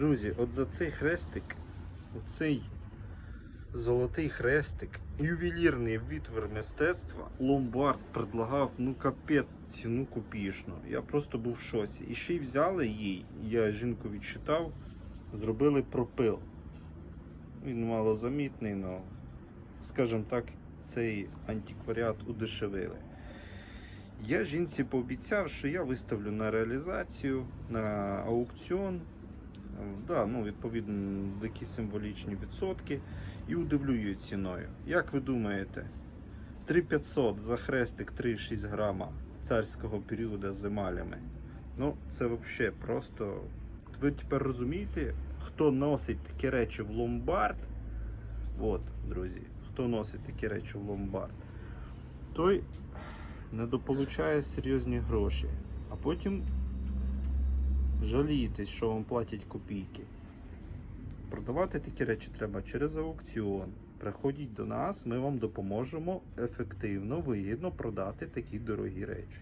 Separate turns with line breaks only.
Друзі, от за цей хрестик, оцей золотий хрестик, ювелірний витвір мистецтва, ломбард предлагав ну капець ціну копійшну. Я просто був в шоці. І ще й взяли їй, я жінку відчитав, зробили пропил. Він малозамітний, але, скажімо так, цей антикваріат удешевили. Я жінці пообіцяв, що я виставлю на реалізацію, на аукціон. Да, ну, відповідно, такі символічні відсотки і удивлю її ціною. Як ви думаєте, 3500 за хрестик 3,6 грама царського періоду з емалями. Ну, це взагалі просто. Ви тепер розумієте, хто носить такі речі в ломбард? От, друзі, хто носить такі речі в ломбард, той недополучає серйозні гроші. А потім жалієтесь, що вам платять копійки. Продавати такі речі треба через аукціон. Приходіть до нас, ми вам допоможемо ефективно, вигідно продати такі дорогі речі.